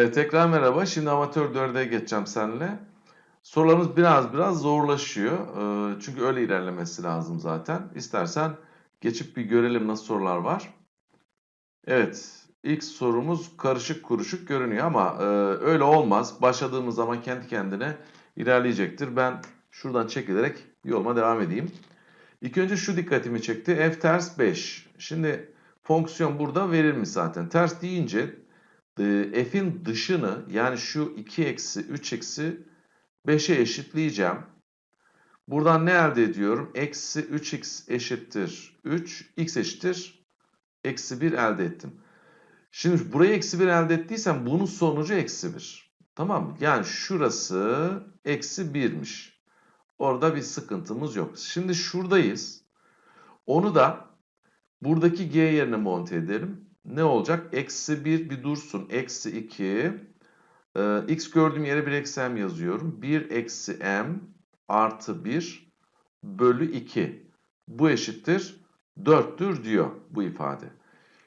Evet tekrar merhaba. Şimdi amatör 4'e geçeceğim seninle. Sorularımız biraz biraz zorlaşıyor. Ee, Çünkü öyle ilerlemesi lazım zaten. İstersen geçip bir görelim nasıl sorular var. Evet. ilk sorumuz karışık kuruşuk görünüyor ama e, öyle olmaz. Başladığımız zaman kendi kendine ilerleyecektir. Ben şuradan çekilerek yoluma devam edeyim. İlk önce şu dikkatimi çekti. F ters 5. Şimdi fonksiyon burada verilmiş zaten. Ters deyince e, f'in dışını yani şu 2 eksi 3 eksi 5'e eşitleyeceğim. Buradan ne elde ediyorum? Eksi 3x eşittir 3, x eşittir eksi 1 elde ettim. Şimdi burayı eksi 1 elde ettiysem bunun sonucu eksi 1. Tamam mı? Yani şurası eksi 1'miş. Orada bir sıkıntımız yok. Şimdi şuradayız. Onu da buradaki g yerine monte edelim. Ne olacak? Eksi 1 bir dursun. Eksi 2. Ee, x gördüğüm yere bir eksi m yazıyorum. 1 eksi m artı 1 bölü 2. Bu eşittir 4'tür diyor bu ifade.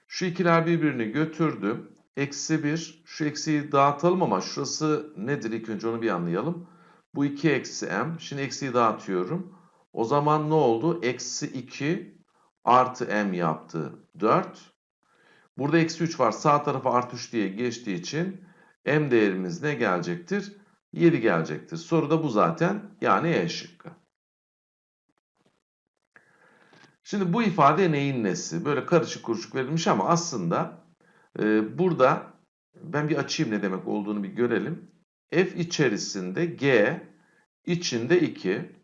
Şu ikiler birbirini götürdü. Eksi 1. Şu eksiyi dağıtalım ama şurası nedir ilk önce onu bir anlayalım. Bu 2 eksi m. Şimdi eksiyi dağıtıyorum. O zaman ne oldu? Eksi 2 artı m yaptı 4. Burada eksi 3 var. Sağ tarafa artı 3 diye geçtiği için m değerimiz ne gelecektir? 7 gelecektir. Soru da bu zaten. Yani E şıkkı. Şimdi bu ifade neyin nesi? Böyle karışık kuruşuk verilmiş ama aslında e, burada ben bir açayım ne demek olduğunu bir görelim. F içerisinde G içinde 2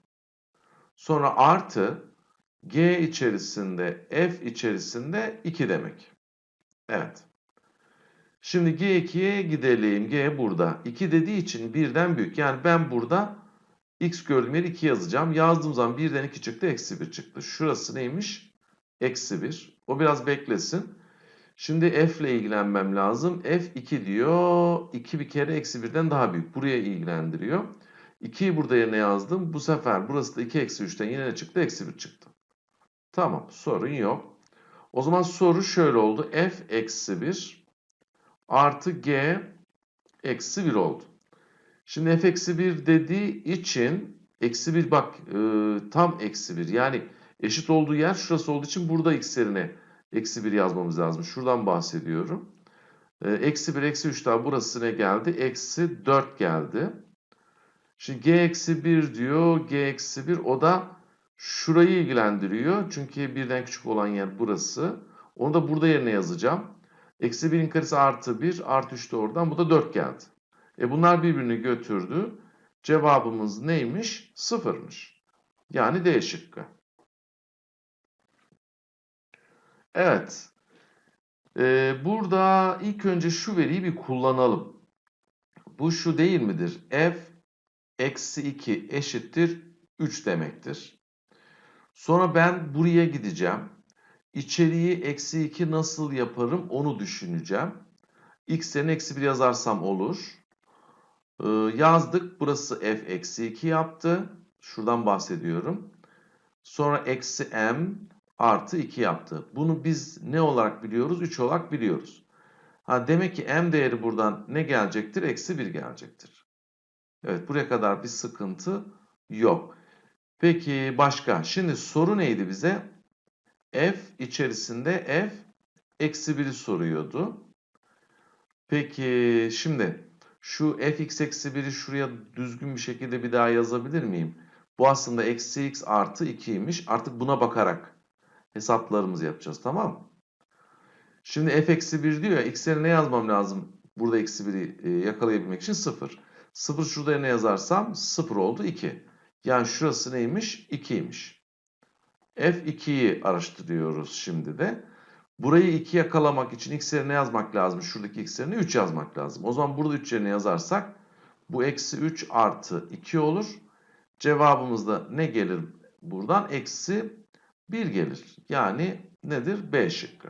sonra artı G içerisinde F içerisinde 2 demek. Evet. Şimdi G2'ye gidelim. G burada. 2 dediği için birden büyük. Yani ben burada x gördüğüm yere 2 yazacağım. Yazdığım zaman birden 2 çıktı. Eksi 1 çıktı. Şurası neymiş? Eksi 1. O biraz beklesin. Şimdi f ile ilgilenmem lazım. f 2 diyor. 2 bir kere eksi 1'den daha büyük. Buraya ilgilendiriyor. 2'yi burada yerine yazdım. Bu sefer burası da 2 eksi 3'ten yine ne çıktı? Eksi 1 çıktı. Tamam. Sorun yok. O zaman soru şöyle oldu. f eksi 1 artı g eksi 1 oldu. Şimdi f eksi 1 dediği için eksi 1 bak e, tam eksi 1 yani eşit olduğu yer şurası olduğu için burada x yerine eksi 1 yazmamız lazım. Şuradan bahsediyorum. E, eksi 1 eksi 3 daha burası ne geldi? Eksi 4 geldi. Şimdi g eksi 1 diyor. g eksi 1 o da şurayı ilgilendiriyor. Çünkü birden küçük olan yer burası. Onu da burada yerine yazacağım. Eksi 1'in karesi artı 1 artı 3 de oradan. Bu da 4 geldi. E bunlar birbirini götürdü. Cevabımız neymiş? Sıfırmış. Yani D şıkkı. Evet. Ee, burada ilk önce şu veriyi bir kullanalım. Bu şu değil midir? F eksi 2 eşittir 3 demektir. Sonra ben buraya gideceğim. İçeriği eksi 2 nasıl yaparım onu düşüneceğim. X yerine eksi 1 yazarsam olur. Ee, yazdık. Burası f eksi 2 yaptı. Şuradan bahsediyorum. Sonra eksi m artı 2 yaptı. Bunu biz ne olarak biliyoruz? 3 olarak biliyoruz. Ha, demek ki m değeri buradan ne gelecektir? Eksi 1 gelecektir. Evet buraya kadar bir sıkıntı yok. Peki başka? Şimdi soru neydi bize? f içerisinde f eksi 1'i soruyordu. Peki şimdi şu fx eksi 1'i şuraya düzgün bir şekilde bir daha yazabilir miyim? Bu aslında eksi x artı 2'ymiş. Artık buna bakarak hesaplarımızı yapacağız tamam mı? Şimdi f eksi 1 diyor ya x ne yazmam lazım? Burada eksi 1'i yakalayabilmek için 0. 0 şurada ne yazarsam 0 oldu 2. Yani şurası neymiş? 2'ymiş. F2'yi araştırıyoruz şimdi de. Burayı 2 yakalamak için x yerine yazmak lazım. Şuradaki x yerine 3 yazmak lazım. O zaman burada 3 yerine yazarsak bu eksi 3 artı 2 olur. Cevabımız da ne gelir buradan? Eksi 1 gelir. Yani nedir? B şıkkı.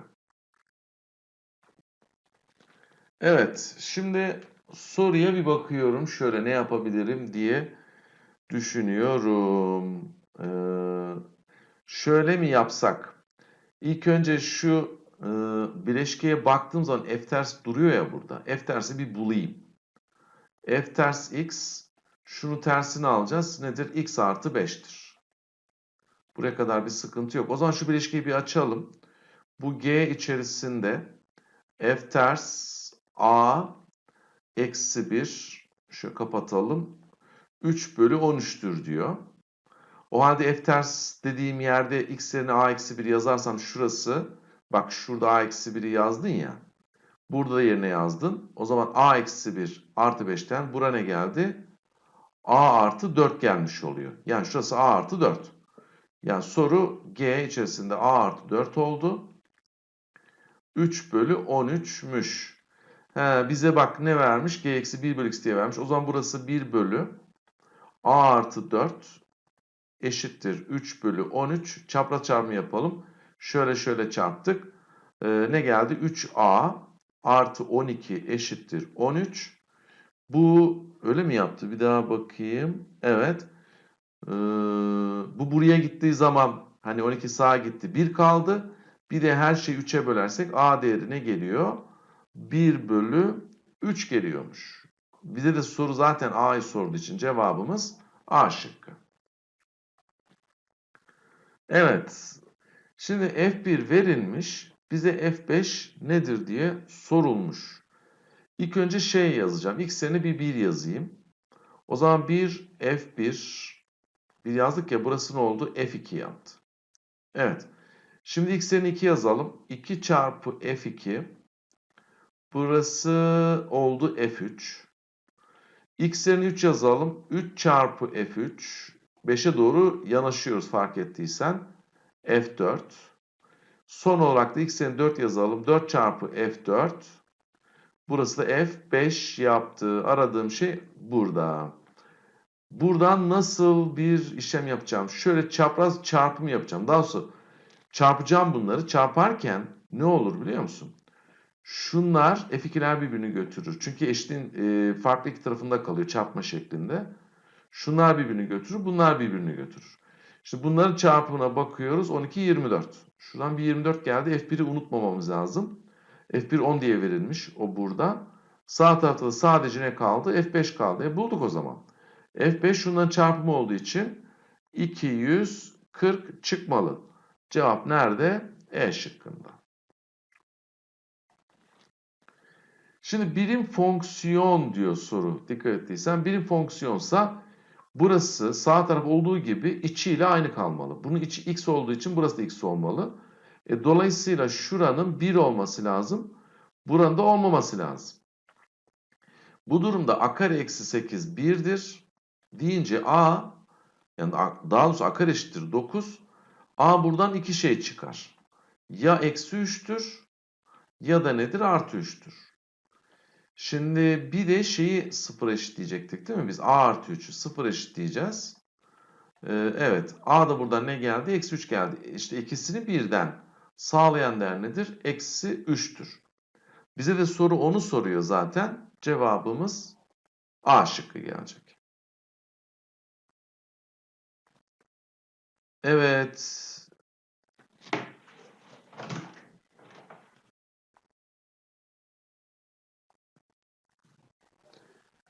Evet. Şimdi soruya bir bakıyorum. Şöyle ne yapabilirim diye düşünüyorum. Ee, şöyle mi yapsak? İlk önce şu e, bileşkeye baktığım zaman f ters duruyor ya burada. F tersi bir bulayım. F ters x şunu tersini alacağız. Nedir? x artı 5'tir. Buraya kadar bir sıkıntı yok. O zaman şu bileşkeyi bir açalım. Bu g içerisinde f ters a eksi 1 şöyle kapatalım. 3 bölü 13'tür diyor. O halde f ters dediğim yerde x yerine a eksi 1 yazarsam şurası bak şurada a eksi 1'i yazdın ya. Burada da yerine yazdın. O zaman a eksi 1 artı 5'ten bura ne geldi? a artı 4 gelmiş oluyor. Yani şurası a artı 4. Yani soru g içerisinde a artı 4 oldu. 3 bölü 13'müş. He, bize bak ne vermiş? g eksi 1 bölü x diye vermiş. O zaman burası 1 bölü a artı 4 eşittir 3 bölü 13. Çapraz çarpımı yapalım. Şöyle şöyle çarptık. Ee, ne geldi? 3a artı 12 eşittir 13. Bu öyle mi yaptı? Bir daha bakayım. Evet. Ee, bu buraya gittiği zaman hani 12 sağa gitti. 1 kaldı. Bir de her şeyi 3'e bölersek a değeri ne geliyor? 1 bölü 3 geliyormuş. Bize de soru zaten a'yı sorduğu için cevabımız a şıkkı. Evet. Şimdi F1 verilmiş. Bize F5 nedir diye sorulmuş. İlk önce şey yazacağım. X yerine bir 1 yazayım. O zaman 1 F1 bir yazdık ya burası ne oldu? F2 yaptı. Evet. Şimdi X yerine 2 yazalım. 2 çarpı F2 burası oldu F3. X yerine 3 yazalım. 3 çarpı F3 5'e doğru yanaşıyoruz fark ettiysen. F4. Son olarak da x yerine 4 yazalım. 4 çarpı F4. Burası da F5 yaptı. Aradığım şey burada. Buradan nasıl bir işlem yapacağım? Şöyle çapraz çarpımı yapacağım. Daha sonra çarpacağım bunları. Çarparken ne olur biliyor musun? Şunlar F2'ler birbirini götürür. Çünkü eşliğin e, farklı iki tarafında kalıyor çarpma şeklinde. Şunlar birbirini götürür, bunlar birbirini götürür. İşte bunların çarpımına bakıyoruz. 12, 24. Şuradan bir 24 geldi. F1'i unutmamamız lazım. F1 10 diye verilmiş. O burada. Sağ tarafta da sadece ne kaldı? F5 kaldı. E bulduk o zaman. F5 şundan çarpımı olduğu için 240 çıkmalı. Cevap nerede? E şıkkında. Şimdi birim fonksiyon diyor soru. Dikkat ettiysen birim fonksiyonsa burası sağ taraf olduğu gibi içiyle aynı kalmalı. Bunun içi x olduğu için burası da x olmalı. E, dolayısıyla şuranın 1 olması lazım. Buranın da olmaması lazım. Bu durumda a kare eksi 8 1'dir. Deyince a yani daha doğrusu a kare eşittir 9. a buradan iki şey çıkar. Ya eksi 3'tür ya da nedir? Artı 3'tür. Şimdi bir de şeyi sıfır eşitleyecektik değil mi? Biz a artı 3'ü sıfır eşitleyeceğiz. Ee, evet a da buradan ne geldi? Eksi 3 geldi. İşte ikisini birden sağlayan değer nedir? Eksi 3'tür. Bize de soru onu soruyor zaten. Cevabımız A şıkkı gelecek. Evet.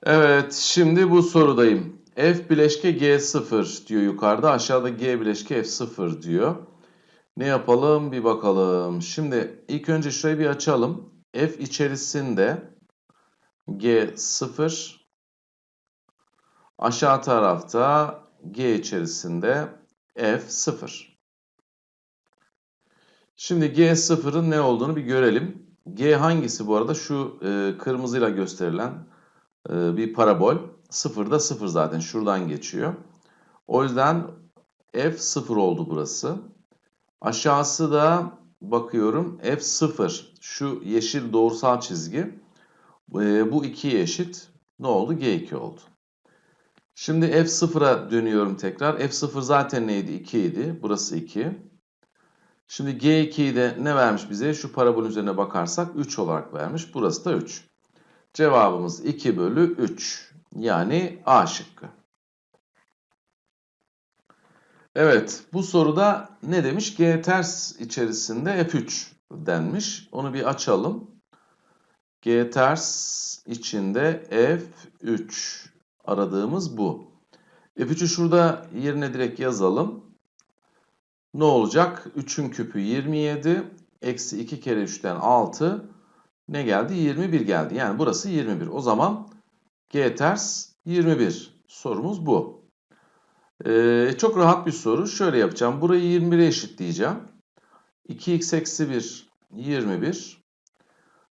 Evet, şimdi bu sorudayım. F bileşke G0 diyor yukarıda. Aşağıda G bileşke F0 diyor. Ne yapalım bir bakalım. Şimdi ilk önce şurayı bir açalım. F içerisinde G0 aşağı tarafta G içerisinde F0. Şimdi G0'ın ne olduğunu bir görelim. G hangisi bu arada? Şu e, kırmızıyla gösterilen bir parabol. 0 da 0 zaten şuradan geçiyor. O yüzden F0 oldu burası. Aşağısı da bakıyorum F0 şu yeşil doğrusal çizgi e, bu 2'ye eşit. Ne oldu? G2 oldu. Şimdi F0'a dönüyorum tekrar. F0 zaten neydi? 2 idi. Burası 2. Şimdi G2'yi de ne vermiş bize? Şu parabol üzerine bakarsak 3 olarak vermiş. Burası da 3. Cevabımız 2 bölü 3. Yani A şıkkı. Evet bu soruda ne demiş? G ters içerisinde F3. denmiş. Onu bir açalım. G ters içinde F3 aradığımız bu. F3'ü şurada yerine direkt yazalım. Ne olacak? 3'ün küpü 27. Eksi 2 kere 3'ten 6. Ne geldi? 21 geldi. Yani burası 21. O zaman G ters 21. Sorumuz bu. Ee, çok rahat bir soru. Şöyle yapacağım. Burayı 21'e eşitleyeceğim. 2x eksi 1 21.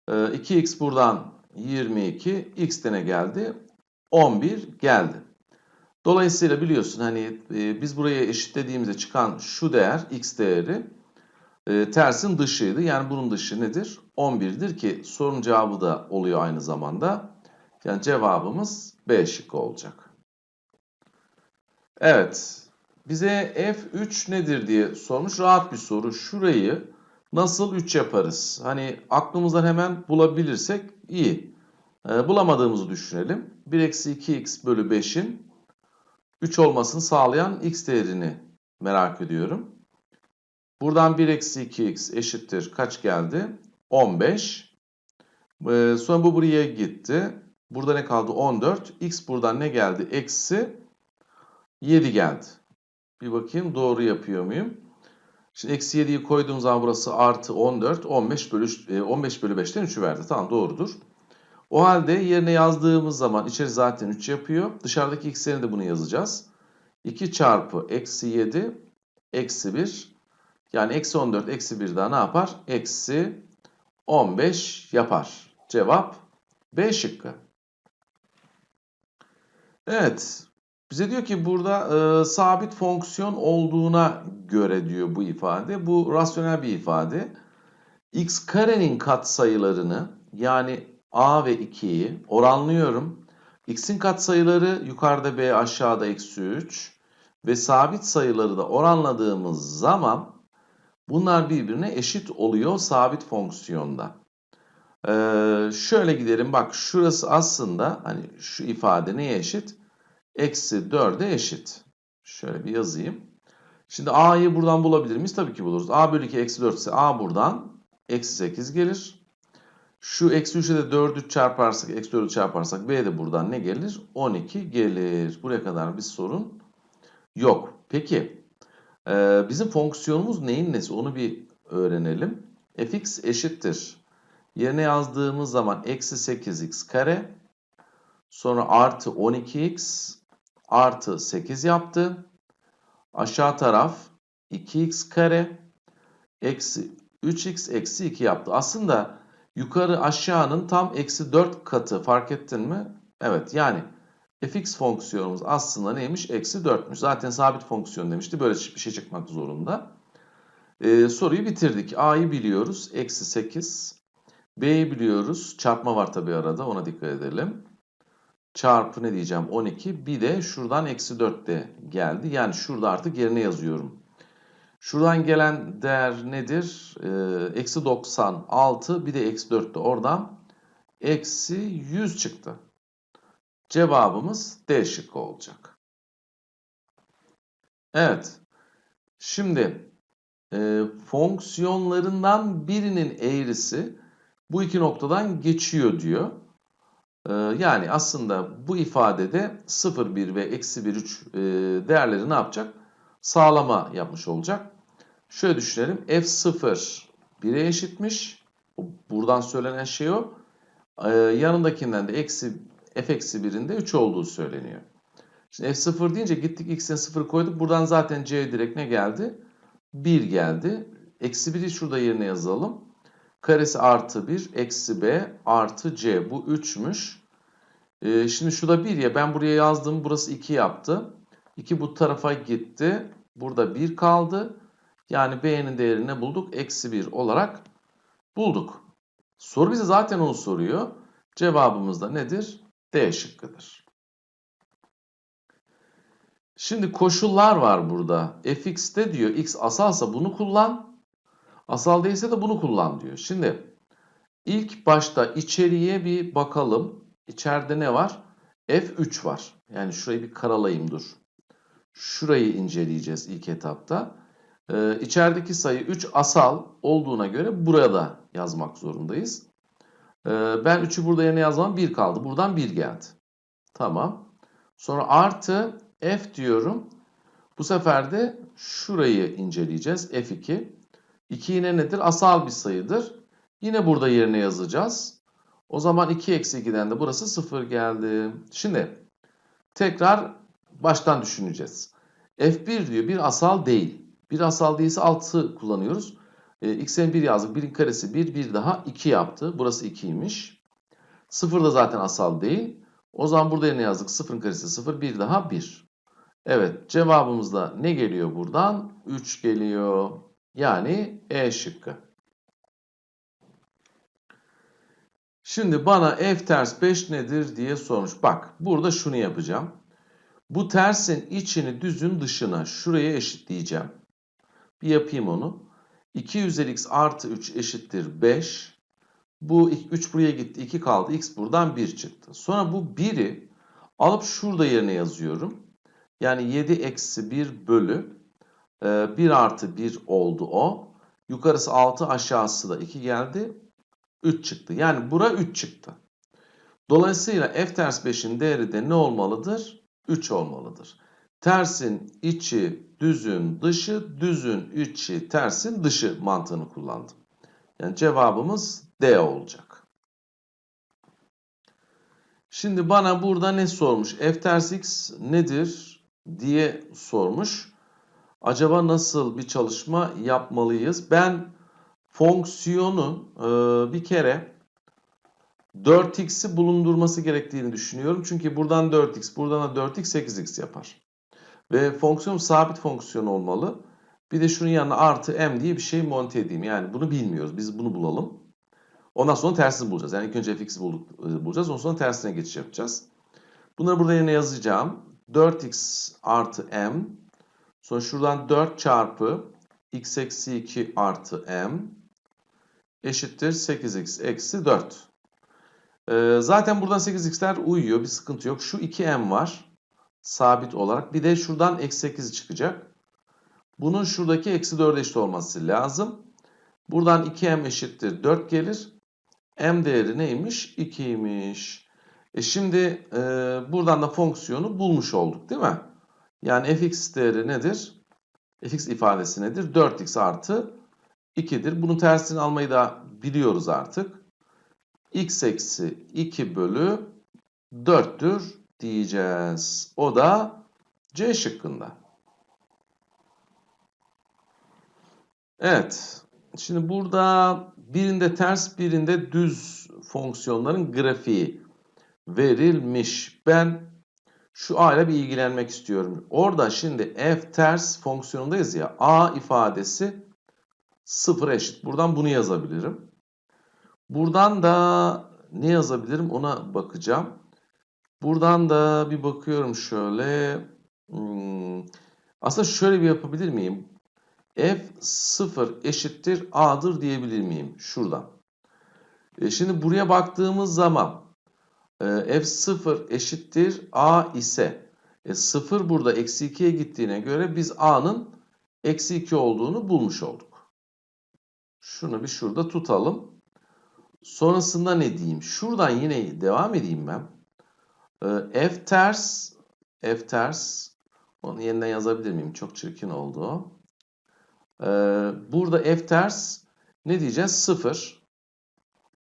Ee, 2x buradan 22. x de ne geldi? 11 geldi. Dolayısıyla biliyorsun hani e, biz buraya eşitlediğimizde çıkan şu değer x değeri e, tersin dışıydı. Yani bunun dışı nedir? 11'dir ki sorunun cevabı da oluyor aynı zamanda. Yani cevabımız B şıkkı olacak. Evet. Bize F3 nedir diye sormuş. Rahat bir soru. Şurayı nasıl 3 yaparız? Hani aklımızdan hemen bulabilirsek iyi. Ee, bulamadığımızı düşünelim. 1 eksi 2x bölü 5'in 3 olmasını sağlayan x değerini merak ediyorum. Buradan 1 eksi 2x eşittir. Kaç geldi? 15. Ee, sonra bu buraya gitti. Burada ne kaldı? 14. X buradan ne geldi? Eksi 7 geldi. Bir bakayım doğru yapıyor muyum? Şimdi eksi 7'yi koyduğum zaman burası artı 14. 15 bölü, üç- e, 15 bölü 5'ten 3'ü verdi. Tamam doğrudur. O halde yerine yazdığımız zaman içeri zaten 3 yapıyor. Dışarıdaki x'lerini de bunu yazacağız. 2 çarpı eksi 7 eksi 1. Yani eksi 14 eksi 1 daha ne yapar? Eksi 15 yapar. Cevap B şıkkı. Evet. Bize diyor ki burada e, sabit fonksiyon olduğuna göre diyor bu ifade. Bu rasyonel bir ifade. x karenin katsayılarını yani a ve 2'yi oranlıyorum. x'in katsayıları yukarıda b aşağıda eksi 3 ve sabit sayıları da oranladığımız zaman bunlar birbirine eşit oluyor sabit fonksiyonda. Ee, şöyle gidelim bak şurası aslında hani şu ifade neye eşit? Eksi 4'e eşit. Şöyle bir yazayım. Şimdi a'yı buradan bulabilir miyiz? Tabii ki buluruz. a bölü 2 eksi 4 ise a buradan eksi 8 gelir. Şu eksi 3'e de 4'ü çarparsak, eksi 4'ü çarparsak b de buradan ne gelir? 12 gelir. Buraya kadar bir sorun yok. Peki e, bizim fonksiyonumuz neyin nesi? Onu bir öğrenelim. fx eşittir. Yerine yazdığımız zaman eksi 8x kare sonra artı 12x artı 8 yaptı. Aşağı taraf 2x kare eksi 3x eksi 2 yaptı. Aslında yukarı aşağının tam eksi 4 katı fark ettin mi? Evet yani fx fonksiyonumuz aslında neymiş? Eksi 4'müş. Zaten sabit fonksiyon demişti. Böyle bir şey çıkmak zorunda. Ee, soruyu bitirdik. A'yı biliyoruz. Eksi 8. B'yi biliyoruz. Çarpma var tabi arada. Ona dikkat edelim. Çarpı ne diyeceğim? 12. Bir de şuradan eksi 4 de geldi. Yani şurada artık yerine yazıyorum. Şuradan gelen değer nedir? Ee, Eksi 96 bir de eksi 4 de oradan eksi 100 çıktı. Cevabımız D şıkkı olacak. Evet. Şimdi e, fonksiyonlarından birinin eğrisi bu iki noktadan geçiyor diyor. E, yani aslında bu ifadede 0, 1 ve eksi 1, 3 e, değerleri ne yapacak? Sağlama yapmış olacak. Şöyle düşünelim. F0 1'e eşitmiş. Buradan söylenen şey o. Ee, yanındakinden de eksi f eksi 1'in de 3 olduğu söyleniyor. Şimdi f0 deyince gittik x'e 0 koyduk. Buradan zaten c direkt ne geldi? 1 geldi. Eksi 1'i şurada yerine yazalım. Karesi artı 1 eksi b artı c. Bu 3'müş. Ee, şimdi şurada 1 ya ben buraya yazdım. Burası 2 yaptı. 2 bu tarafa gitti. Burada 1 kaldı. Yani b'nin değerini bulduk? Eksi 1 olarak bulduk. Soru bize zaten onu soruyor. Cevabımız da nedir? D şıkkıdır. Şimdi koşullar var burada. fx'te diyor x asalsa bunu kullan. Asal değilse de bunu kullan diyor. Şimdi ilk başta içeriye bir bakalım. İçeride ne var? f3 var. Yani şurayı bir karalayayım dur. Şurayı inceleyeceğiz ilk etapta. Ee, içerideki sayı 3 asal olduğuna göre burada yazmak zorundayız. Ee, ben 3'ü burada yerine yazmam 1 kaldı. Buradan 1 geldi. Tamam. Sonra artı f diyorum. Bu sefer de şurayı inceleyeceğiz. F2. 2 yine nedir? Asal bir sayıdır. Yine burada yerine yazacağız. O zaman 2 eksi 2'den de burası 0 geldi. Şimdi tekrar baştan düşüneceğiz. F1 diyor bir asal değil. Bir asal değilse 6 kullanıyoruz. E, x'e 1 yazdık. 1'in karesi 1, 1 daha 2 yaptı. Burası 2'ymiş. 0 da zaten asal değil. O zaman burada yerine yazdık. 0'ın karesi 0, 1 daha 1. Evet cevabımızda ne geliyor buradan? 3 geliyor. Yani E şıkkı. Şimdi bana f ters 5 nedir diye sormuş. Bak burada şunu yapacağım. Bu tersin içini düzün dışına şuraya eşitleyeceğim. Bir yapayım onu. 2 üzeri x artı 3 eşittir 5. Bu 3 buraya gitti 2 kaldı. x buradan 1 çıktı. Sonra bu 1'i alıp şurada yerine yazıyorum. Yani 7 eksi 1 bölü 1 artı 1 oldu o. Yukarısı 6 aşağısı da 2 geldi. 3 çıktı. Yani bura 3 çıktı. Dolayısıyla f ters 5'in değeri de ne olmalıdır? 3 olmalıdır. Tersin içi düzün dışı, düzün içi tersin dışı mantığını kullandım. Yani cevabımız D olacak. Şimdi bana burada ne sormuş? F ters x nedir diye sormuş. Acaba nasıl bir çalışma yapmalıyız? Ben fonksiyonun e, bir kere 4x'i bulundurması gerektiğini düşünüyorum. Çünkü buradan 4x, buradan da 4x 8x yapar. Ve fonksiyon sabit fonksiyon olmalı. Bir de şunun yanına artı m diye bir şey monte edeyim. Yani bunu bilmiyoruz. Biz bunu bulalım. Ondan sonra tersini bulacağız. Yani ilk önce fx'i bulduk, e, bulacağız. Ondan sonra tersine geçiş yapacağız. Bunları burada yerine yazacağım. 4x artı m. Sonra şuradan 4 çarpı x eksi 2 artı m eşittir 8x eksi 4. Ee, zaten buradan 8x'ler uyuyor. Bir sıkıntı yok. Şu 2m var. Sabit olarak. Bir de şuradan eksi 8 çıkacak. Bunun şuradaki eksi 4'e eşit olması lazım. Buradan 2m eşittir 4 gelir. m değeri neymiş? 2'ymiş. E şimdi e, buradan da fonksiyonu bulmuş olduk değil mi? Yani fx değeri nedir? fx ifadesi nedir? 4x artı 2'dir. Bunun tersini almayı da biliyoruz artık. x eksi 2 bölü 4'tür diyeceğiz. O da C şıkkında. Evet. Şimdi burada birinde ters birinde düz fonksiyonların grafiği verilmiş. Ben şu A ile bir ilgilenmek istiyorum. Orada şimdi f ters fonksiyonundayız ya. A ifadesi 0 eşit. Buradan bunu yazabilirim. Buradan da ne yazabilirim ona bakacağım. Buradan da bir bakıyorum şöyle. Hmm. Aslında şöyle bir yapabilir miyim? F 0 eşittir A'dır diyebilir miyim? Şuradan. E şimdi buraya baktığımız zaman e, F0 eşittir A ise e, 0 burada eksi 2'ye gittiğine göre biz A'nın eksi 2 olduğunu bulmuş olduk. Şunu bir şurada tutalım. Sonrasında ne diyeyim? Şuradan yine devam edeyim ben. E, F ters F ters onu yeniden yazabilir miyim? Çok çirkin oldu o. E, burada F ters ne diyeceğiz? 0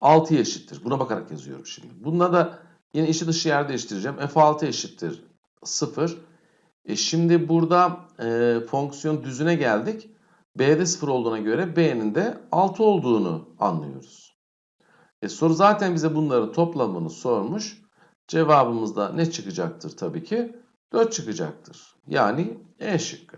6'ya eşittir. Buna bakarak yazıyorum şimdi. Bunda da yine içi dışı yer değiştireceğim. F6 eşittir 0. E şimdi burada e, fonksiyon düzüne geldik. B'de 0 olduğuna göre B'nin de 6 olduğunu anlıyoruz. E soru zaten bize bunların toplamını sormuş. Cevabımızda ne çıkacaktır tabii ki? 4 çıkacaktır. Yani E şıkkı.